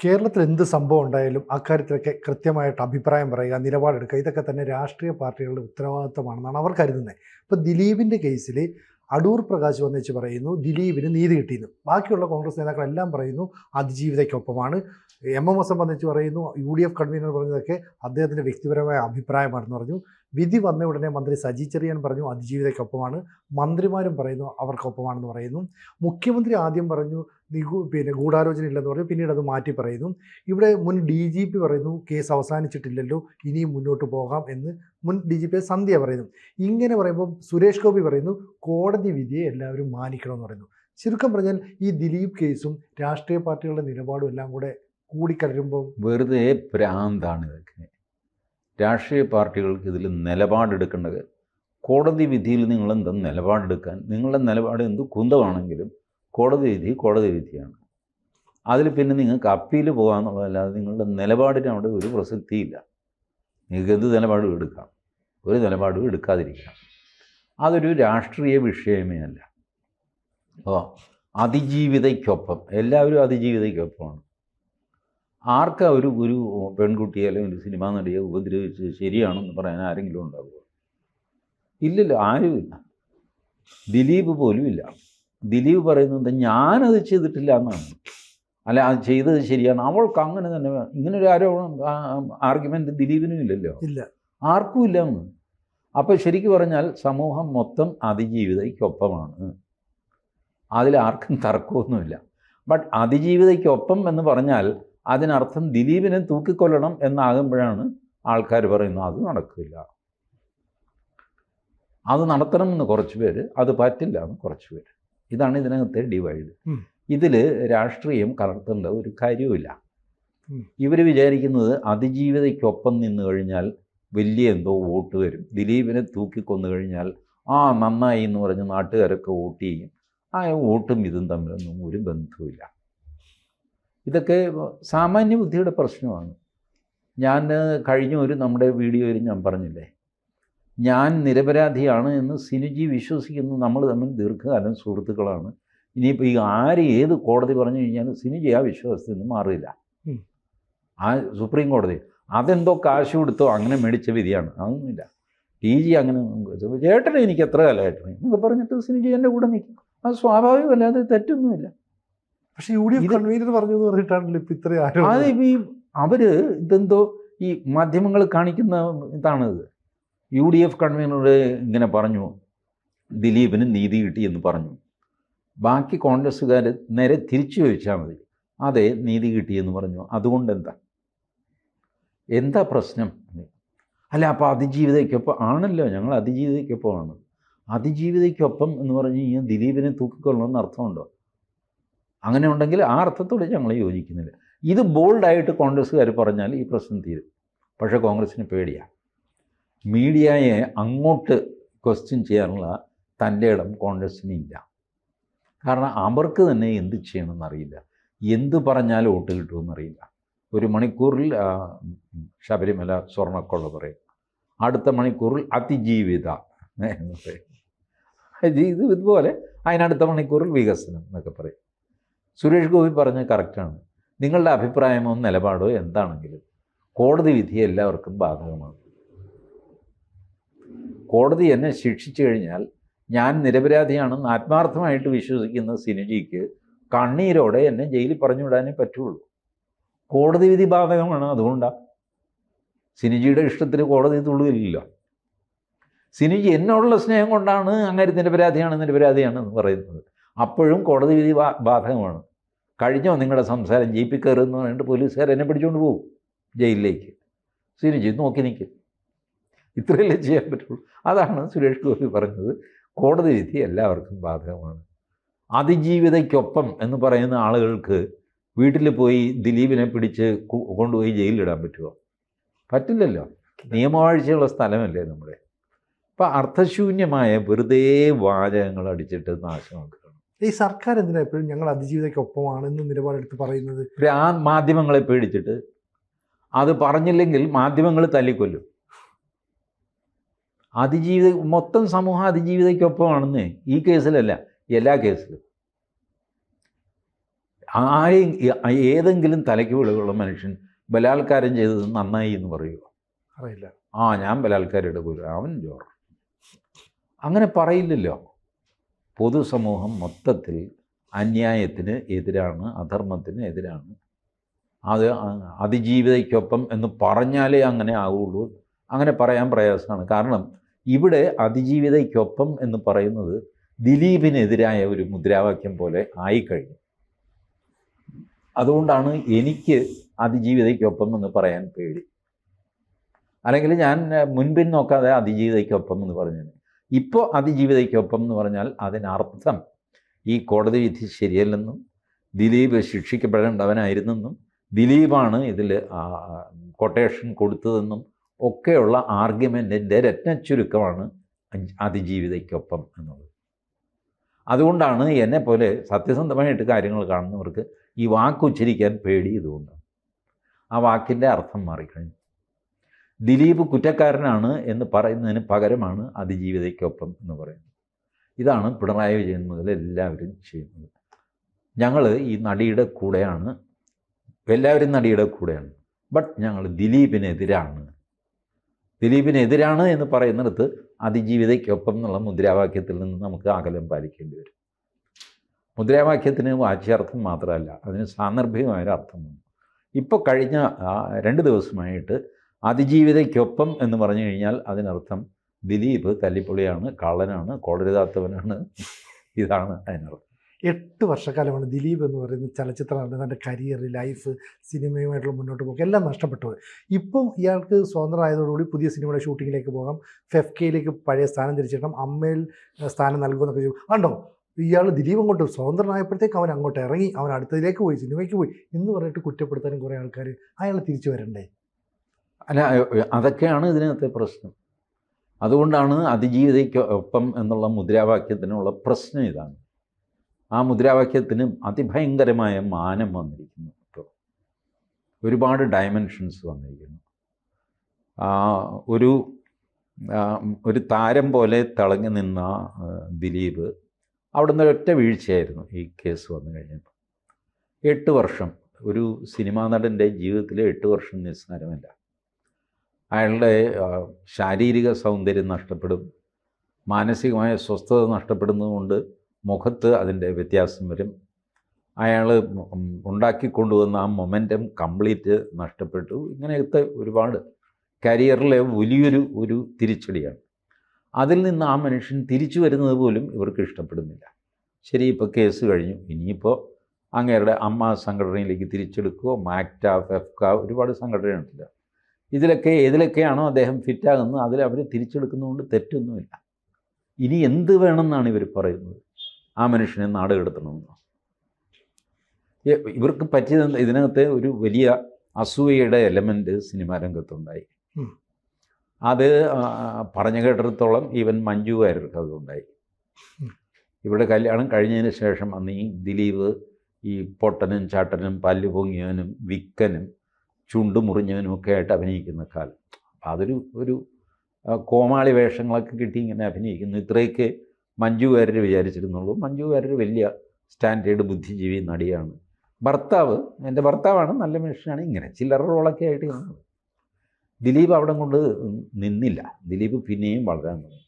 കേരളത്തിൽ എന്ത് സംഭവം ഉണ്ടായാലും അക്കാര്യത്തിലൊക്കെ കൃത്യമായിട്ട് അഭിപ്രായം പറയുക നിലപാടെടുക്കുക. ഇതൊക്കെ തന്നെ രാഷ്ട്രീയ പാർട്ടികളുടെ ഉത്തരവാദിത്തമാണെന്നാണ് അവർ കരുതുന്നത്. ഇപ്പോൾ ദിലീപിന്റെ കേസിൽ അടൂർ പ്രകാശ് വന്നിച്ച് പറയുന്നു ദിലീപിന് നീതി കിട്ടിയെന്ന്. ബാക്കിയുള്ള കോൺഗ്രസ് നേതാക്കളെല്ലാം പറയുന്നു അതിജീവിതയ്ക്കൊപ്പമാണ്. എം എം എസ് സംബന്ധിച്ച് പറയുന്നു യു ഡി എഫ് കൺവീനർ പറഞ്ഞതൊക്കെ അദ്ദേഹത്തിന്റെ വ്യക്തിപരമായ അഭിപ്രായമാണെന്ന് പറഞ്ഞു. വിധി വന്ന ഉടനെ മന്ത്രി സജി ചെറിയാൻ പറഞ്ഞു അതിജീവിതയ്ക്കൊപ്പമാണ്. മന്ത്രിമാരും പറയുന്നു അവർക്കൊപ്പമാണെന്ന് പറയുന്നു. മുഖ്യമന്ത്രി ആദ്യം പറഞ്ഞു നിഗൂ പിന്നെ ഗൂഢാലോചന ഇല്ലെന്ന് പറഞ്ഞു പിന്നീട് അത് മാറ്റി പറയുന്നു. ഇവിടെ മുൻ ഡി ജി പി പറയുന്നു കേസ് അവസാനിച്ചിട്ടില്ലല്ലോ ഇനിയും മുന്നോട്ട് പോകാം എന്ന് മുൻ ഡി ജി പി സന്ധ്യ പറയുന്നു. ഇങ്ങനെ പറയുമ്പോൾ സുരേഷ് ഗോപി പറയുന്നു കോടതി വിധിയെ എല്ലാവരും മാനിക്കണമെന്ന് പറയുന്നു. ചുരുക്കം പറഞ്ഞാൽ ഈ ദിലീപ് കേസും രാഷ്ട്രീയ പാർട്ടികളുടെ നിലപാടും എല്ലാം കൂടെ കൂടിക്കലരുമ്പോൾ വെറുതെ ഭ്രാന്താണ് ഇതൊക്കെ. രാഷ്ട്രീയ പാർട്ടികൾക്ക് ഇതിൽ നിലപാടെടുക്കേണ്ടത് കോടതി വിധിയിൽ നിങ്ങൾ എന്താ നിലപാടെടുക്കാൻ? നിങ്ങളുടെ നിലപാട് എന്ത് കുന്തമാണെങ്കിലും കോടതി വിധി കോടതി വിധിയാണ്. അതിൽ പിന്നെ നിങ്ങൾക്ക് അപ്പീൽ പോകാമെന്നുള്ളതല്ലാതെ നിങ്ങളുടെ നിലപാടിന് അവിടെ ഒരു പ്രസക്തിയില്ല. നിങ്ങൾക്ക് എന്ത് നിലപാടും എടുക്കാം. ഒരു നിലപാടും എടുക്കാതിരിക്കാം. അതൊരു രാഷ്ട്രീയ വിഷയമേ അല്ല. അപ്പോൾ അതിജീവിതയ്ക്കൊപ്പം എല്ലാവരും അതിജീവിതയ്ക്കൊപ്പമാണ്. ആർക്കാ ഒരു ഒരു പെൺകുട്ടിയെ അല്ലെങ്കിൽ ഒരു സിനിമാ നടിയെ ഉപദ്രവിച്ച് ശരിയാണെന്ന് പറയാൻ ആരെങ്കിലും ഉണ്ടാവുക ഇല്ലല്ലോ ആരുമില്ല. ദിലീപ് പോലും ഇല്ല. ദിലീപ് പറയുന്നത് ഞാനത് ചെയ്തിട്ടില്ല എന്നാണ്. അല്ല അത് ചെയ്തത് ശരിയാണ്. അവൾക്ക് അങ്ങനെ തന്നെ ഇങ്ങനൊരു ഇങ്ങനെ ഒരു ആരോപണം ആർഗ്യുമെന്റ് ദിലീപിനും ഇല്ലല്ലോ. ഇല്ല. ആർക്കും ഇല്ല എന്ന്. അപ്പോൾ ശരിക്കും പറഞ്ഞാൽ സമൂഹം മൊത്തം അതിജീവിതയ്ക്കൊപ്പമാണ്. അതിൽ ആർക്കും തർക്കമൊന്നുമില്ല. ബട്ട് അതിജീവിതയ്ക്കൊപ്പം എന്ന് പറഞ്ഞാൽ അതിനർത്ഥം ദിലീപിനെ തൂക്കിക്കൊല്ലണം എന്നാകുമ്പോഴാണ് ആൾക്കാർ പറയുന്നത് അത് നടക്കില്ല. അത് നടത്തണമെന്ന് കുറച്ച് പേര് അത് പറ്റില്ല എന്ന് കുറച്ച് പേര്. ഇതാണ് ഇതിനകത്തെ ഡിവൈഡ്. ഇതിൽ രാഷ്ട്രീയം കലർത്തേണ്ട ഒരു കാര്യവുമില്ല. ഇവർ വിചാരിക്കുന്നത് അതിജീവിതയ്ക്കൊപ്പം നിന്ന് കഴിഞ്ഞാൽ വലിയ എന്തോ വോട്ട് വരും. ദിലീപിനെ തൂക്കിക്കൊന്നു കഴിഞ്ഞാൽ ആ നന്നായി എന്ന് പറഞ്ഞ് നാട്ടുകാരൊക്കെ വോട്ട് ചെയ്യും. ആ വോട്ടും ഇതും തമ്മിലൊന്നും ഒരു ബന്ധവുമില്ല. ഇതൊക്കെ സാമാന്യ ബുദ്ധിയുടെ പ്രശ്നമാണ്. ഞാൻ കഴിഞ്ഞ ഒരു നമ്മുടെ വീഡിയോയിൽ ഞാൻ പറഞ്ഞില്ലേ ഞാൻ നിരപരാധിയാണ് എന്ന് സിനുജി വിശ്വസിക്കുന്നു. നമ്മൾ തമ്മിൽ ദീർഘകാലം സുഹൃത്തുക്കളാണ്. ഇനിയിപ്പോൾ ഈ ആര് ഏത് കോടതി പറഞ്ഞു കഴിഞ്ഞാലും സിനുജി ആ വിശ്വാസത്തിൽ നിന്ന് മാറില്ല. ആ സുപ്രീം കോടതി അതെന്തോ കാശ് കൊടുത്തോ അങ്ങനെ മേടിച്ച വിധിയാണ്. അതൊന്നുമില്ല. ടി ജി അങ്ങനെ ചേട്ടനെ എനിക്ക് എത്ര കാലമായിട്ടുണ്ട് എന്നൊക്കെ പറഞ്ഞിട്ട് സിനുജി എന്റെ കൂടെ നിൽക്കും. അത് സ്വാഭാവികമല്ലാതെ തെറ്റൊന്നുമില്ല. പക്ഷേ യു ഡി എഫ് കൺവീനർ പറഞ്ഞു എന്ന് പറഞ്ഞിട്ടാണല്ലോ ഇപ്പം ഇത്രയും അത് ആരോപണം ഈ അവർ ഇതെന്തോ ഈ മാധ്യമങ്ങൾ കാണിക്കുന്ന ഇതാണിത് യു ഡി എഫ് കൺവീനർ ഇങ്ങനെ പറഞ്ഞു ദിലീപിന് നീതി കിട്ടി എന്ന് പറഞ്ഞു. ബാക്കി കോൺഗ്രസ്സുകാർ നേരെ തിരിച്ചു ചോദിച്ചാൽ മതി. അതെ നീതി കിട്ടിയെന്ന് പറഞ്ഞു. അതുകൊണ്ട് എന്താ? എന്താ പ്രശ്നം? അല്ല അപ്പോൾ അതിജീവിതയ്ക്കൊപ്പം ആണല്ലോ ഞങ്ങൾ അതിജീവിതയ്ക്കൊപ്പമാണ്. അതിജീവിതയ്ക്കൊപ്പം എന്ന് പറഞ്ഞു കഴിഞ്ഞാൽ ദിലീപിനെ തൂക്കിക്കൊള്ളണമെന്ന് അർത്ഥമുണ്ടോ? അങ്ങനെ ഉണ്ടെങ്കിൽ ആ അർത്ഥത്തോട് ഞങ്ങൾ യോജിക്കുന്നില്ല. ഇത് ബോൾഡായിട്ട് കോൺഗ്രസ്സുകാർ പറഞ്ഞാൽ ഈ പ്രശ്നം തീരും. പക്ഷേ കോൺഗ്രസ്സിന് പേടിയാണ് മീഡിയയെ അങ്ങോട്ട് ക്വസ്റ്റ്യൻ ചെയ്യാനുള്ള തന്റെ ഇടം കോൺഗ്രസ്സിന് ഇല്ല. കാരണം അവർക്ക് തന്നെ എന്ത് ചെയ്യണമെന്നറിയില്ല. എന്ത് പറഞ്ഞാൽ വോട്ട് കിട്ടുമെന്നറിയില്ല. ഒരു മണിക്കൂറിൽ ശബരിമല സ്വർണക്കൊള്ള പറയും. അടുത്ത മണിക്കൂറിൽ അതിജീവിത എന്ന് പറയും. ഇത് ഇത് ഇതുപോലെ അതിനടുത്ത മണിക്കൂറിൽ വികസനം എന്നൊക്കെ പറയും. സുരേഷ് ഗോപി പറഞ്ഞത് കറക്റ്റാണ് നിങ്ങളുടെ അഭിപ്രായമോ നിലപാടോ എന്താണെങ്കിലും കോടതി വിധി എല്ലാവർക്കും ബാധകമാണ്. കോടതി എന്നെ ശിക്ഷിച്ചു കഴിഞ്ഞാൽ ഞാൻ നിരപരാധിയാണെന്ന് ആത്മാർത്ഥമായിട്ട് വിശ്വസിക്കുന്ന സിനിജിക്ക് കണ്ണീരോടെ എന്നെ ജയിലിൽ പറഞ്ഞു വിടാനേ പറ്റുള്ളൂ. കോടതി വിധി ബാധകമാണ് അതുകൊണ്ടാണ് സിനിജിയുടെ ഇഷ്ടത്തിന് കോടതി തുള്ളുകയില്ലല്ലോ സിനിജി എന്നോടുള്ള സ്നേഹം കൊണ്ടാണ് അങ്ങനെ നിരപരാധിയാണ് നിരപരാധിയാണ് എന്ന് പറയുന്നത്. അപ്പോഴും കോടതി വിധി ബാധകമാണ്. കഴിഞ്ഞോ നിങ്ങളുടെ സംസാരം? ജീപ്പിൽ കയറുമെന്ന് പറഞ്ഞിട്ട് പോലീസുകാർ എന്നെ പിടിച്ചുകൊണ്ട് പോകും ജയിലിലേക്ക്. സിനുജി നോക്കി നിൽക്കും ഇത്രയല്ലേ ചെയ്യാൻ പറ്റുള്ളൂ. അതാണ് സുരേഷ് ഗോപി പറഞ്ഞത്. കോടതി വിധി എല്ലാവർക്കും ബാധകമാണ്. അതിജീവിതയ്ക്കൊപ്പം എന്ന് പറയുന്ന ആളുകൾക്ക് വീട്ടിൽ പോയി ദിലീപിനെ പിടിച്ച് കൊണ്ടുപോയി ജയിലിലിടാൻ പറ്റുമോ പറ്റില്ലല്ലോ. നിയമവാഴ്ചയുള്ള സ്ഥലമല്ലേ നമ്മുടെ. അപ്പം അർത്ഥശൂന്യമായ വെറുതെ വാചകങ്ങൾ അടിച്ചിട്ട് നാശമാക്കുകയാണ് ഈ സർക്കാർ എന്തിനാ എപ്പോഴും ഞങ്ങൾ അതിജീവിതയ്ക്കൊപ്പമാണ് എന്ന് നിലപാടെടുത്ത് പറയുന്നത്? ആ മാധ്യമങ്ങളെ പേടിച്ചിട്ട് അത് പറഞ്ഞില്ലെങ്കിൽ മാധ്യമങ്ങൾ തല്ലിക്കൊല്ലും. അതിജീവിത മൊത്തം സമൂഹം അതിജീവിതയ്ക്കൊപ്പമാണെന്ന് ഈ കേസിലല്ല എല്ലാ കേസിലും. ആരെയും ഏതെങ്കിലും തലയ്ക്ക് വിളവുള്ള മനുഷ്യൻ ബലാത്കാരം ചെയ്തത് നന്നായി എന്ന് പറയുമോ അറിയില്ല. ആ ഞാൻ ബലാത്കാരം എടുക്കൂല അവൻ ജോർ അങ്ങനെ പറയില്ലല്ലോ. പൊതുസമൂഹം മൊത്തത്തിൽ അന്യായത്തിന് എതിരാണ് അധർമ്മത്തിന് എതിരാണ്. അത് അതിജീവിതയ്ക്കൊപ്പം എന്ന് പറഞ്ഞാലേ അങ്ങനെ ആവുള്ളൂ. അങ്ങനെ പറയാൻ പ്രയാസമാണ്. കാരണം ഇവിടെ അതിജീവിതയ്ക്കൊപ്പം എന്ന് പറയുന്നത് ദിലീപിനെതിരായ ഒരു മുദ്രാവാക്യം പോലെ ആയിക്കഴിഞ്ഞു. അതുകൊണ്ടാണ് എനിക്ക് അതിജീവിതയ്ക്കൊപ്പം എന്ന് പറയാൻ പേടി. അല്ലെങ്കിൽ ഞാൻ മുൻപിൻ നോക്കാതെ അതിജീവിതയ്ക്കൊപ്പം എന്ന് പറഞ്ഞത്. ഇപ്പോൾ അതിജീവിതയ്ക്കൊപ്പം എന്ന് പറഞ്ഞാൽ അതിനർത്ഥം ഈ കോടതി വിധി ശരിയല്ലെന്നും ദിലീപ് ശിക്ഷിക്കപ്പെടേണ്ടവനായിരുന്നെന്നും ദിലീപാണ് ഇതിൽ കൊട്ടേഷൻ കൊടുത്തതെന്നും ഒക്കെയുള്ള ആർഗ്യുമെന്റിന്റെ രത്നച്ചുരുക്കമാണ് അതിജീവിതയ്ക്കൊപ്പം എന്നുള്ളത്. അതുകൊണ്ടാണ് എന്നെപ്പോലെ സത്യസന്ധമായിട്ട് കാര്യങ്ങൾ കാണുന്നവർക്ക് ഈ വാക്ക് ഉച്ചരിക്കാൻ പേടി ഇതുകൊണ്ടാണ്. ആ വാക്കിന്റെ അർത്ഥം മാറിക്കഴിഞ്ഞു. ദിലീപ് കുറ്റക്കാരനാണ് എന്ന് പറയുന്നതിന് പകരമാണ് അതിജീവിതയ്ക്കൊപ്പം എന്ന് പറയുന്നത്. ഇതാണ് പിണറായി വിജയൻ മുതൽ എല്ലാവരും ചെയ്യുന്നത്. ഞങ്ങൾ ഈ നടിയുടെ കൂടെയാണ്. എല്ലാവരും നടിയുടെ കൂടെയാണ്. ബട്ട് ഞങ്ങൾ ദിലീപിനെതിരാണ്. ദിലീപിനെതിരാണ് എന്ന് പറയുന്നിടത്ത് അതിജീവിതയ്ക്കൊപ്പം എന്നുള്ള മുദ്രാവാക്യത്തിൽ നിന്ന് നമുക്ക് അകലം പാലിക്കേണ്ടി വരും. മുദ്രാവാക്യത്തിന് വാച്യാർത്ഥം മാത്രമല്ല അതിന് സാന്ദർഭികമായൊരു അർത്ഥമുണ്ട് ഇപ്പോൾ കഴിഞ്ഞ രണ്ട് ദിവസമായിട്ട് അതിജീവിതയ്ക്കൊപ്പം എന്ന് പറഞ്ഞു കഴിഞ്ഞാൽ അതിനർത്ഥം ദിലീപ് തല്ലിപ്പൊളിയാണ് കള്ളനാണ് കോളരുതാത്തവനാണ് ഇതാണ് അതിനർത്ഥം. എട്ട് വർഷക്കാലമാണ് ദിലീപ് എന്ന് പറയുന്ന ചലച്ചിത്ര നടൻ തന്റെ കരിയർ ലൈഫ് സിനിമയുമായിട്ടുള്ള മുന്നോട്ട് പോക്ക് എല്ലാം നഷ്ടപ്പെട്ടത് ഇപ്പം ഇയാൾക്ക് സ്വതന്ത്രമായതോടുകൂടി പുതിയ സിനിമയുടെ ഷൂട്ടിങ്ങിലേക്ക് പോകാം. ഫെഫ്കയിലേക്ക് പഴയ സ്ഥാനം തിരിച്ചിടണം അമ്മയിൽ സ്ഥാനം നൽകുമെന്നൊക്കെ ചോദിക്കും കണ്ടോ? ഇയാൾ ദിലീപ് അങ്ങോട്ട് സ്വതന്ത്രനായപ്പോഴത്തേക്ക് അവൻ അങ്ങോട്ട് ഇറങ്ങി. അവൻ അടുത്തതിലേക്ക് പോയി സിനിമയ്ക്ക് പോയി എന്ന് പറഞ്ഞിട്ട് കുറ്റപ്പെടുത്താനും കുറേ ആൾക്കാർ അയാൾ തിരിച്ചു വരണ്ടേ? അല്ല അതൊക്കെയാണ് ഇതിനകത്തെ പ്രശ്നം. അതുകൊണ്ടാണ് അതിജീവിതയ്ക്കൊപ്പം എന്നുള്ള മുദ്രാവാക്യത്തിനുള്ള പ്രശ്നം ഇതാണ്. ആ മുദ്രാവാക്യത്തിന് അതിഭയങ്കരമായ മാനം വന്നിരിക്കുന്നു ഇപ്പോൾ. ഒരുപാട് ഡയമെൻഷൻസ് വന്നിരിക്കുന്നു. ഒരു ഒരു താരം പോലെ തിളങ്ങി നിന്ന ദിലീപ് അവിടെ നിന്ന് വീഴ്ചയായിരുന്നു ഈ കേസ് വന്നു കഴിഞ്ഞപ്പോൾ. എട്ട് വർഷം. ഒരു സിനിമാ നടന്റെ ജീവിതത്തിലെ എട്ട് വർഷം നിസ്സാരമല്ല. അയാളുടെ ശാരീരിക സൗന്ദര്യം നഷ്ടപ്പെടും. മാനസികമായ സ്വസ്ഥത നഷ്ടപ്പെടുന്നതുകൊണ്ട് മുഖത്ത് അതിന്റെ വ്യത്യാസം വരും. അയാൾ ഉണ്ടാക്കിക്കൊണ്ടുവന്ന ആ മൊമെന്റം കംപ്ലീറ്റ് നഷ്ടപ്പെട്ടു. ഇങ്ങനത്തെ ഒരുപാട് കരിയറിലെ വലിയൊരു ഒരു തിരിച്ചടിയാണ്. അതിൽ നിന്ന് ആ മനുഷ്യൻ തിരിച്ചു വരുന്നത് പോലും ഇവർക്ക് ഇഷ്ടപ്പെടുന്നില്ല. ശരി ഇപ്പോൾ കേസ് കഴിഞ്ഞു. ഇനിയിപ്പോൾ അങ്ങേരുടെ അമ്മ സംഘടനയിലേക്ക് തിരിച്ചെടുക്കുകയോ മാക്ട ഫെഫ്ക ഒരുപാട് സംഘടനയുണ്ടല്ലോ ഇതിലൊക്കെ ഏതിലൊക്കെയാണോ അദ്ദേഹം ഫിറ്റാകുന്നത് അതിൽ അവർ തിരിച്ചെടുക്കുന്നതുകൊണ്ട് തെറ്റൊന്നുമില്ല ഇനി എന്ത് വേണമെന്നാണ് ഇവർ പറയുന്നത് ആ മനുഷ്യനെ നാട് കടത്തണമെന്നോ ഇവർക്ക് പറ്റിയത്? ഇതിനകത്തെ ഒരു വലിയ അസൂയയുടെ എലമെന്റ് സിനിമാ രംഗത്തുണ്ടായി. അത് പറഞ്ഞു കേട്ടിടത്തോളം ഈവൻ മഞ്ജു വാര്യർക്ക് അതുണ്ടായി. ഇവിടെ കല്യാണം കഴിഞ്ഞതിന് ശേഷം അന്ന് ഈ ദിലീപ് ഈ പൊട്ടനും ചാട്ടനും പല്ല് പൊങ്ങിയവനും വിക്കനും ചുണ്ട് മുറിഞ്ഞവനുമൊക്കെ ആയിട്ട് അഭിനയിക്കുന്ന കാലം. അതൊരു ഒരു കോമാളി വേഷങ്ങളൊക്കെ കിട്ടി ഇങ്ങനെ അഭിനയിക്കുന്നു. ഇത്രയൊക്കെ മഞ്ജു വാര്യർ വിചാരിച്ചിരുന്നുള്ളൂ. മഞ്ജു വാര്യർ വലിയ സ്റ്റാൻഡേർഡ് ബുദ്ധിജീവി നടിയാണ്. ഭർത്താവ് എന്റെ ഭർത്താവാണ് നല്ല മനുഷ്യനാണ് ഇങ്ങനെ ചില്ലറ റോളൊക്കെ ആയിട്ട് കാണുന്നത് ദിലീപ് അവിടെ കൊണ്ട് നിന്നില്ല. ദിലീപ് പിന്നെയും വളരാൻ തുടങ്ങി.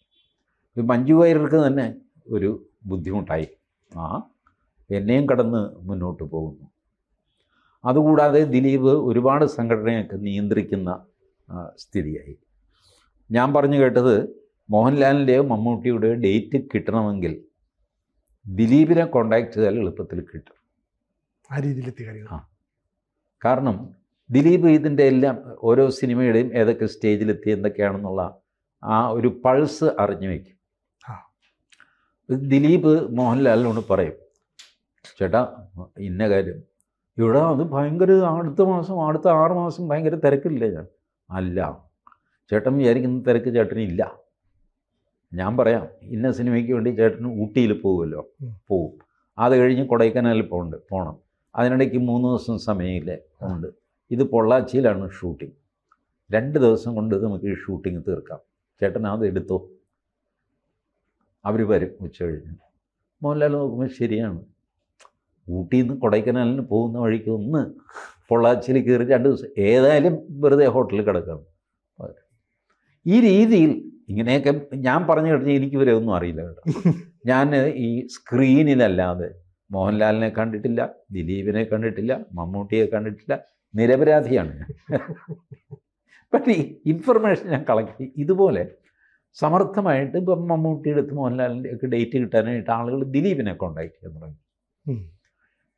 മഞ്ജു വാര്യർക്ക് തന്നെ ഒരു ബുദ്ധിമുട്ടായി. ആ എന്നെയും കടന്ന് മുന്നോട്ട് പോകുന്നു. അതുകൂടാതെ ദിലീപ് ഒരുപാട് സംഘടനയൊക്കെ നിയന്ത്രിക്കുന്ന സ്ഥിതിയായി ഞാൻ പറഞ്ഞു കേട്ടത് മോഹൻലാലിന്റെയോ മമ്മൂട്ടിയുടെയോ ഡേറ്റ് കിട്ടണമെങ്കിൽ ദിലീപിനെ കോണ്ടാക്ട് ചെയ്താൽ എളുപ്പത്തിൽ കിട്ടും ആ രീതിയിലെത്തി കാര്യങ്ങൾ ആ. കാരണം ദിലീപ് ഇതിന്റെ എല്ലാം ഓരോ സിനിമയുടെയും ഏതൊക്കെ സ്റ്റേജിലെത്തി എന്തൊക്കെയാണെന്നുള്ള ആ ഒരു പൾസ് അറിഞ്ഞു വയ്ക്കും. ദിലീപ് മോഹൻലാലിനോട് പറയും ചേട്ടാ ഇന്ന കാര്യം ഇവിടെ അത് ഭയങ്കര അടുത്ത മാസം അടുത്ത ആറ് മാസം ഭയങ്കര തിരക്കില്ലേ ഞാൻ? അല്ല. ചേട്ടൻ വിചാരിക്കുന്ന തിരക്ക് ചേട്ടനില്ല ഞാൻ പറയാം ഇന്ന സിനിമയ്ക്ക് വേണ്ടി ചേട്ടൻ ഊട്ടിയിൽ പോകുമല്ലോ. പോവും. അത് കഴിഞ്ഞ് കൊടൈക്കനാലിൽ പോകണ്ട് പോകണം അതിനിടയ്ക്ക് മൂന്ന് ദിവസം സമയമില്ലേ? ഉണ്ട്. ഇത് പൊള്ളാച്ചിയിലാണ് ഷൂട്ടിംഗ്. രണ്ട് ദിവസം കൊണ്ട് നമുക്ക് ഈ ഷൂട്ടിംഗ് തീർക്കാം. ചേട്ടൻ അത് എടുത്തോ? അവർ വരും ഉച്ച കഴിഞ്ഞ്. മോഹൻലാൽ നോക്കുമ്പോൾ ശരിയാണ്. ഊട്ടിയിൽ നിന്ന് കൊടൈക്കനാലിന് പോകുന്ന വഴിക്ക് ഒന്ന് പൊള്ളാച്ചിയിൽ കയറി രണ്ട് ദിവസം. ഏതായാലും വെറുതെ ഹോട്ടലിൽ കിടക്കണം. ഈ രീതിയിൽ ഇങ്ങനെയൊക്കെ ഞാൻ പറഞ്ഞു കഴിഞ്ഞാൽ എനിക്ക് ഇവരെ ഒന്നും അറിയില്ല കേട്ടോ. ഞാൻ ഈ സ്ക്രീനിലല്ലാതെ മോഹൻലാലിനെ കണ്ടിട്ടില്ല ദിലീപിനെ കണ്ടിട്ടില്ല മമ്മൂട്ടിയെ കണ്ടിട്ടില്ല നിരപരാധിയാണ്. പക്ഷേ ഇൻഫർമേഷൻ ഞാൻ കളക്ട് ചെയ്യും. ഇതുപോലെ സമർത്ഥമായിട്ട് ഇപ്പം മമ്മൂട്ടിയുടെ അടുത്ത് മോഹൻലാലിന്റെ ഒക്കെ ഡേറ്റ് കിട്ടാനായിട്ട് ആളുകൾ ദിലീപിനെ കോണ്ടാക്ട് ചെയ്യാൻ തുടങ്ങി.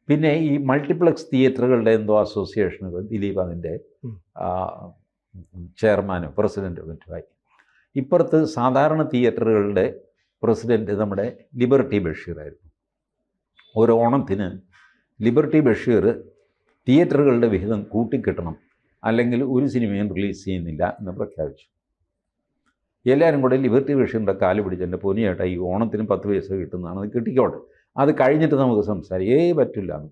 പിന്നെ ഈ മൾട്ടിപ്ലക്സ് തിയേറ്ററുകളുടെ എന്തോ അസോസിയേഷനുകൾ ദിലീപ് അതിന്റെ ചെയർമാനും പ്രസിഡന്റോ മറ്റുമായി. ഇപ്പുറത്ത് സാധാരണ തിയേറ്ററുകളുടെ പ്രസിഡന്റ് നമ്മുടെ ലിബർട്ടി ബഷീറായിരുന്നു. ഓരോ ഓണത്തിന് ലിബർട്ടി ബഷീർ തിയേറ്ററുകളുടെ വിഹിതം കൂട്ടിക്കിട്ടണം അല്ലെങ്കിൽ ഒരു സിനിമയും റിലീസ് ചെയ്യുന്നില്ല എന്ന് പ്രഖ്യാപിച്ചു. എല്ലാവരും കൂടെ ലിബർട്ടി ബഷീറിന്റെ കാൽ പിടിച്ച് എന്റെ ഈ ഓണത്തിന് പത്ത് പൈസ കിട്ടുന്നതാണ് അത് കിട്ടിക്കോട്ടെ. അത് കഴിഞ്ഞിട്ട് നമുക്ക് സംസാരിക്കേ. പറ്റില്ല.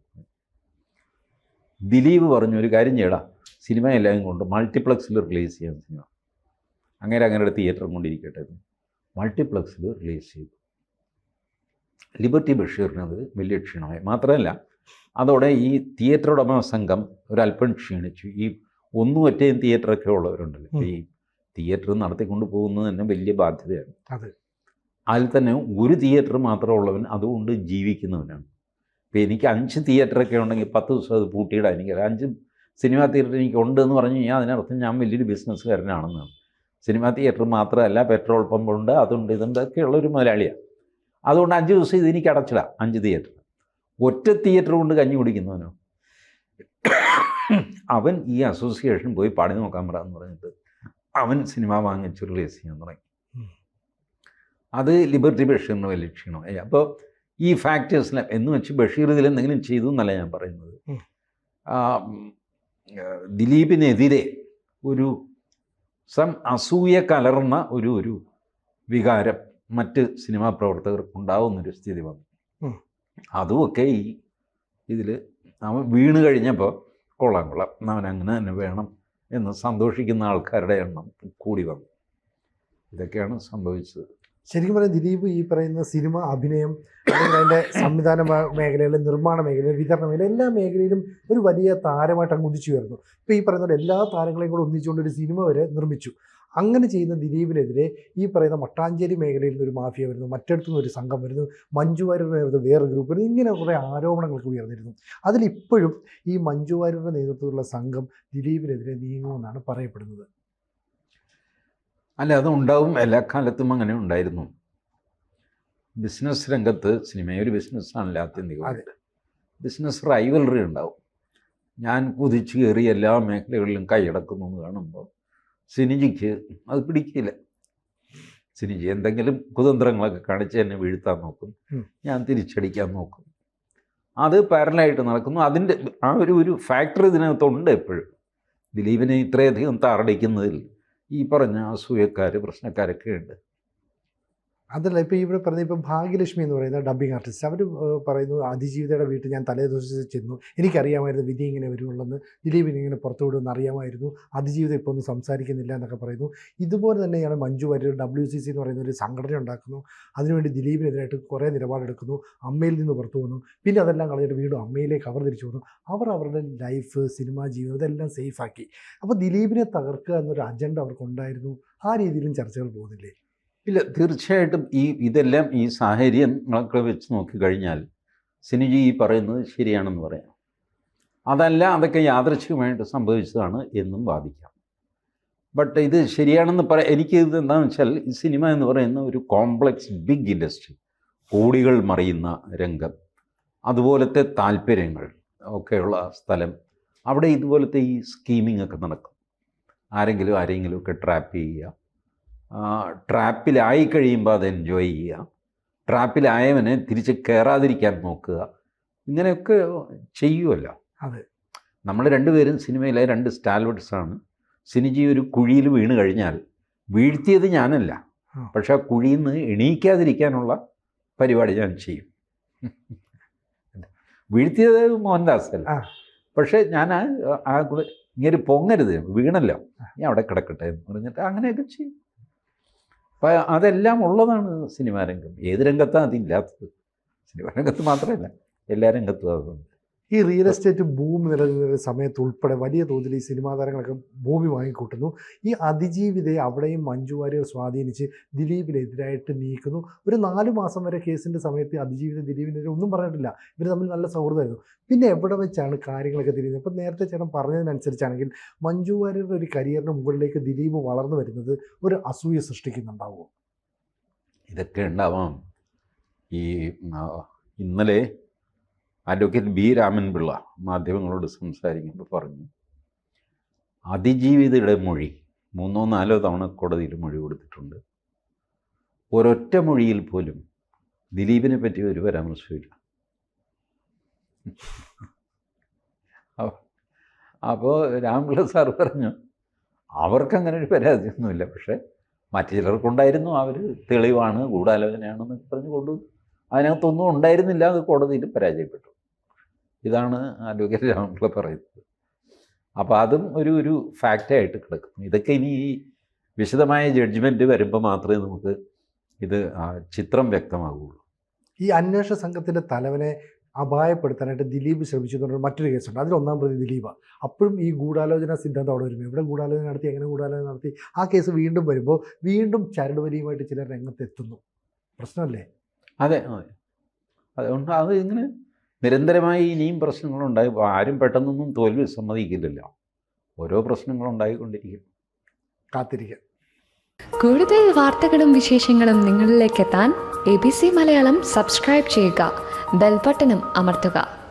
ദിലീപ് പറഞ്ഞു ഒരു കാര്യം ചെയ്യടാ. സിനിമ എല്ലാം കൊണ്ട് മൾട്ടിപ്ലക്സിൽ റിലീസ് ചെയ്യാൻ സിനിമ. അങ്ങനെ അങ്ങനെ തിയേറ്ററും കൊണ്ടിരിക്കട്ടെ മൾട്ടിപ്ലക്സിൽ റിലീസ് ചെയ്തു. ലിബർട്ടി ബഷീറിനത് വലിയ ക്ഷീണമായി. മാത്രമല്ല അതോടെ ഈ തിയേറ്റർ ഉടമ സംഘം ഒരല്പം ക്ഷീണിച്ചു. ഈ ഒന്നും ഒറ്റയും തിയേറ്ററൊക്കെ ഉള്ളവരുണ്ടല്ലോ. ഈ തിയേറ്റർ നടത്തിക്കൊണ്ട് പോകുന്നത് തന്നെ വലിയ ബാധ്യതയാണ്. അതെ. അതിൽ തന്നെ ഒരു തിയേറ്റർ മാത്രമുള്ളവൻ അതുകൊണ്ട് ജീവിക്കുന്നവനാണ്. ഇപ്പോൾ എനിക്ക് അഞ്ച് തിയേറ്ററൊക്കെ ഉണ്ടെങ്കിൽ പത്ത് ദിവസം അത് പൂട്ടിയിടാൻ എനിക്ക് അഞ്ച് സിനിമാ തിയേറ്റർ എനിക്ക് ഉണ്ട് എന്ന് പറഞ്ഞു കഴിഞ്ഞാൽ അതിനർത്ഥം ഞാൻ വലിയൊരു ബിസിനസ്സുകാരനാണെന്നാണ്. സിനിമാ തിയേറ്റർ മാത്രമല്ല പെട്രോൾ പമ്പുണ്ട് അതുണ്ട് ഇതുണ്ട് ഒക്കെയുള്ള ഒരു മുതലാളിയാണ്. അതുകൊണ്ട് അഞ്ച് ദിവസം ഇത് എനിക്ക് അടച്ചിടാം അഞ്ച് തിയേറ്റർ. ഒറ്റ തിയേറ്റർ കൊണ്ട് കഞ്ഞി കുടിക്കുന്നവനോ? അവൻ ഈ അസോസിയേഷൻ പോയി പാടി നോക്കാൻ പറയാമെന്ന് പറഞ്ഞിട്ട് അവൻ സിനിമ വാങ്ങിച്ച് റിലീസ് ചെയ്യാൻ തുടങ്ങി. അത് ലിബർട്ടി ബഷീറിന് വലിയ ക്ഷീണമായി. അപ്പോൾ ഈ ഫാക്ടേഴ്സിനെ എന്ന് വെച്ച് ബഷീർ ഇതിൽ എന്തെങ്കിലും ചെയ്തു എന്നല്ല ഞാൻ പറയുന്നത്. ദിലീപിനെതിരെ ഒരു സം അസൂയ കലർന്ന ഒരു ഒരു വികാരം മറ്റ് സിനിമാ പ്രവർത്തകർക്ക് ഉണ്ടാവുന്നൊരു സ്ഥിതി വന്നു. അതുമൊക്കെ ഈ ഇതിൽ അവൻ വീണ് കഴിഞ്ഞപ്പോൾ കൊള്ളാം കൊള്ളാം. അവൻ അങ്ങനെ തന്നെ വേണം എന്ന് സന്തോഷിക്കുന്ന ആൾക്കാരുടെ എണ്ണം കൂടി വന്നു. ഇതൊക്കെയാണ് സംഭവിച്ചത്. ശരിക്കും പറഞ്ഞാൽ ദിലീപ് ഈ പറയുന്ന സിനിമ അഭിനയം അല്ലെങ്കിൽ അതിന്റെ സംവിധാന മേഖലയിൽ നിർമ്മാണ മേഖലയിൽ വിതരണ മേഖല എല്ലാ മേഖലയിലും ഒരു വലിയ താരമായിട്ട് അങ്ങ് ഉദിച്ചു വരുന്നു ഇപ്പോൾ ഈ പറയുന്ന എല്ലാ താരങ്ങളെയും കൂടെ ഒന്നിച്ചുകൊണ്ട് ഒരു സിനിമ വരെ നിർമ്മിച്ചു. അങ്ങനെ ചെയ്യുന്ന ദിലീപിനെതിരെ ഈ പറയുന്ന മട്ടാഞ്ചേരി മേഖലയിൽ നിന്ന് ഒരു മാഫിയ വരുന്നു മറ്റിടത്തു നിന്ന് ഒരു സംഘം വരുന്നു മഞ്ജു നേതൃത്വം വേറെ ഗ്രൂപ്പ് വരുന്നു ഇങ്ങനെ കുറേ ആരോപണങ്ങളൊക്കെ ഉയർന്നിരുന്നു. അതിലിപ്പോഴും ഈ മഞ്ജു വാര്യരുടെ നേതൃത്വത്തിലുള്ള സംഘം ദിലീപിനെതിരെ നീങ്ങുമെന്നാണ് പറയപ്പെടുന്നത്. അല്ല അത് ഉണ്ടാവും. എല്ലാ കാലത്തും അങ്ങനെ ഉണ്ടായിരുന്നു. ബിസിനസ് രംഗത്ത് സിനിമയൊരു ബിസിനസ് ബിസിനസ്സാണല്ലോ ആത്യന്തികമായിട്ട്. ബിസിനസ് റൈവലറി ഉണ്ടാവും. ഞാൻ കുതിച്ചു കയറി എല്ലാ മേഖലകളിലും കൈയടക്കുന്നു എന്ന് കാണുമ്പോൾ സിനിജിക്ക് അത് പിടിക്കില്ല. സിനിജി എന്തെങ്കിലും കുതന്ത്രങ്ങളൊക്കെ കാണിച്ച് എന്നെ വീഴ്ത്താൻ നോക്കും. ഞാൻ തിരിച്ചടിക്കാൻ നോക്കും. അത് പാരലായിട്ട് നടക്കുന്നു. അതിന്റെ ആ ഒരു ഒരു ഫാക്ടർ ഇതിനകത്തുണ്ട് എപ്പോഴും. ദിലീപിനെ ഇത്രയധികം താറടിക്കുന്നതിൽ ഈ പറഞ്ഞ അസൂയക്കാർ പ്രശ്നക്കാരൊക്കെ ഉണ്ട്. അതല്ല ഇപ്പോൾ ഇവിടെ പറഞ്ഞ ഇപ്പം ഭാഗ്യലക്ഷ്മി എന്ന് പറയുന്ന ഡബ്ബിംഗ് ആർട്ടിസ്റ്റ് അവർ പറയുന്നു അതിജീവിതയുടെ വീട്ടിൽ ഞാൻ തലേ ദിവസം ചെന്നു. എനിക്കറിയാമായിരുന്നു വിധി ഇങ്ങനെ വരുമുള്ളെന്ന് ദിലീപിന് ഇങ്ങനെ പുറത്തു വിടുമെന്ന് അറിയാമായിരുന്നു. അതിജീവിതം ഇപ്പോൾ ഒന്നും സംസാരിക്കുന്നില്ല എന്നൊക്കെ പറയുന്നു. ഇതുപോലെ തന്നെയാണ് Manju Warrier W C C എന്ന് പറയുന്ന ഒരു സംഘടന ഉണ്ടാക്കുന്നു. അതിനുവേണ്ടി ദിലീപിനെതിരായിട്ട് കുറേ നിലപാടെടുക്കുന്നു. അമ്മയിൽ നിന്ന് പുറത്തു വന്നു. പിന്നെ അതെല്ലാം കളഞ്ഞിട്ട് വീണ്ടും അമ്മയിലേക്ക് അവർ തിരിച്ചു വന്നു. അവർ അവരുടെ ലൈഫ് സിനിമാ ജീവിതം ഇതെല്ലാം സേഫാക്കി അപ്പോൾ ദിലീപിനെ തകർക്കുക എന്നൊരു അജണ്ട അവർക്കുണ്ടായിരുന്നു. ആ രീതിയിലും ചർച്ചകൾ പോകുന്നില്ലേ? ഇല്ല തീർച്ചയായിട്ടും ഈ ഇതെല്ലാം ഈ സാഹചര്യങ്ങളൊക്കെ വെച്ച് നോക്കിക്കഴിഞ്ഞാൽ സിനിജി ഈ പറയുന്നത് ശരിയാണെന്ന് പറയാം. അതല്ല അതൊക്കെ യാദൃച്ഛികമായിട്ട് സംഭവിച്ചതാണ് എന്നും വാദിക്കാം. ബട്ട് ഇത് ശരിയാണെന്ന് പറ എനിക്ക് ഇത് എന്താണെന്ന് വെച്ചാൽ ഈ സിനിമ എന്ന് പറയുന്ന ഒരു കോംപ്ലക്സ് ബിഗ് ഇൻഡസ്ട്രി കോടികൾ മറിയുന്ന രംഗം അതുപോലത്തെ താല്പര്യങ്ങൾ ഒക്കെയുള്ള സ്ഥലം അവിടെ ഇതുപോലത്തെ ഈ സ്കീമിംഗ് ഒക്കെ നടക്കും. ആരെങ്കിലും ആരെങ്കിലും ഒക്കെ ട്രാപ്പ് ചെയ്യുക ട്രാപ്പിലായി കഴിയുമ്പോൾ അത് എൻജോയ് ചെയ്യുക. ട്രാപ്പിലായവനെ തിരിച്ച് കയറാതിരിക്കാൻ നോക്കുക. ഇങ്ങനെയൊക്കെ ചെയ്യുമല്ലോ അതെ. നമ്മൾ രണ്ടുപേരും സിനിമയിലെ രണ്ട് സ്റ്റാൽവേർഡ്സാണ് സിനിജി ഒരു കുഴിയിൽ വീണ് കഴിഞ്ഞാൽ വീഴ്ത്തിയത് ഞാനല്ല. പക്ഷേ ആ കുഴിയിൽ നിന്ന് എണീക്കാതിരിക്കാനുള്ള പരിപാടി ഞാൻ ചെയ്യും. വീഴ്ത്തിയത് മോഹൻദാസ് അല്ല. പക്ഷേ ഞാൻ ആ ആ ഇങ്ങനെ പൊങ്ങരുത്. വീണല്ലോ. ഞാൻ അവിടെ കിടക്കട്ടെ എന്ന് പറഞ്ഞിട്ട് അങ്ങനെയൊക്കെ ചെയ്യും. അപ്പം അതെല്ലാം ഉള്ളതാണ് സിനിമാ രംഗം. ഏത് രംഗത്താണ് അതില്ലാത്തത്. സിനിമാ രംഗത്ത് മാത്രമല്ല എല്ലാ രംഗത്തും അതുണ്ട്. ഈ റിയൽ എസ്റ്റേറ്റ് ഭൂമി നിലനിന്ന സമയത്ത് ഉൾപ്പെടെ വലിയ തോതിൽ ഈ സിനിമാ താരങ്ങളൊക്കെ ഭൂമി വാങ്ങിക്കൂട്ടുന്നു. ഈ അതിജീവിതയെ അവിടെയും മഞ്ജു വാര്യർ സ്വാധീനിച്ച് ദിലീപിനെതിരായിട്ട് നീക്കുന്നു. ഒരു നാല് മാസം വരെ കേസിന്റെ സമയത്ത് അതിജീവിത ദിലീപിനെതിരെ ഒന്നും പറഞ്ഞിട്ടില്ല. ഇവർ തമ്മിൽ നല്ല സൗഹൃദമായിരുന്നു. പിന്നെ എവിടെ വെച്ചാണ് കാര്യങ്ങളൊക്കെ തിരിയുന്നത്? ഇപ്പം നേരത്തെ ചേട്ടൻ പറഞ്ഞതിനനുസരിച്ചാണെങ്കിൽ മഞ്ജു വാര്യരുടെ ഒരു കരിയറിന് മുകളിലേക്ക് ദിലീപ് വളർന്നു വരുന്നത് ഒരു അസൂയ സൃഷ്ടിക്കുന്നുണ്ടാവുമോ? ഇതൊക്കെ ഉണ്ടാവാം. ഈ ഇന്നലെ അഡ്വക്കേറ്റ് ബി രാമൻപിള്ള മാധ്യമങ്ങളോട് സംസാരിക്കുമ്പോൾ പറഞ്ഞു അതിജീവിതയുടെ മൊഴി മൂന്നോ നാലോ തവണ കോടതിയിൽ മൊഴി കൊടുത്തിട്ടുണ്ട്. ഒരൊറ്റ മൊഴിയിൽ പോലും ദിലീപിനെ പറ്റി ഒരു പരാമർശമില്ല അപ്പോൾ രാമപിള്ള സാർ പറഞ്ഞു അവർക്കങ്ങനെ ഒരു പരാതിയൊന്നുമില്ല. പക്ഷേ മറ്റു ചിലർക്കുണ്ടായിരുന്നു. അവർ തെളിവാണ് ഗൂഢാലോചനയാണെന്നൊക്കെ പറഞ്ഞ് കൊണ്ടു അതിനകത്തൊന്നും ഉണ്ടായിരുന്നില്ല അത് കോടതിയിൽ പരാജയപ്പെട്ടു. ഇതാണ് ആരോഗ്യ രാമപിള്ള പറയുന്നത്. അപ്പോൾ അതും ഒരു ഒരു ഫാക്റ്റായിട്ട് കിടക്കും ഇതൊക്കെ ഇനി ഈ വിശദമായ ജഡ്ജ്മെന്റ് വരുമ്പോൾ മാത്രമേ നമുക്ക് ഇത് ചിത്രം വ്യക്തമാകുള്ളൂ ഈ അന്വേഷണ സംഘത്തിന്റെ തലവനെ അപായപ്പെടുത്താനായിട്ട് ദിലീപ് ശ്രമിച്ചു എന്നുള്ള മറ്റൊരു കേസുണ്ട്. അതിൽ ഒന്നാം പ്രതി ദിലീപാണ് അപ്പോഴും ഈ ഗൂഢാലോചന സിദ്ധാന്തം അവിടെ വരുമ്പോൾ എവിടെ ഗൂഢാലോചന നടത്തി എങ്ങനെ ഗൂഢാലോചന നടത്തി? ആ കേസ് വീണ്ടും വരുമ്പോൾ വീണ്ടും ചരടുവലിയുമായിട്ട് ചിലർ രംഗത്തെത്തുന്നു. പ്രശ്നമല്ലേ? അതെ. അതെ അതുകൊണ്ട് അത് ഇങ്ങനെ നിരന്തരമായി ഇനിയും പ്രശ്നങ്ങളുണ്ടായി. ആരും പെട്ടെന്നൊന്നും തോൽവി സമ്മതിക്കില്ലല്ലോ. ഓരോ പ്രശ്നങ്ങളുണ്ടായിക്കൊണ്ടിരിക്കും കാത്തിരിക്കാം. കൂടുതൽ വാർത്തകളും വിശേഷങ്ങളും നിങ്ങളിലേക്ക് എത്താൻ A B C Malayalam subscribe ചെയ്യുക. ബെൽബട്ടനും അമർത്തുക.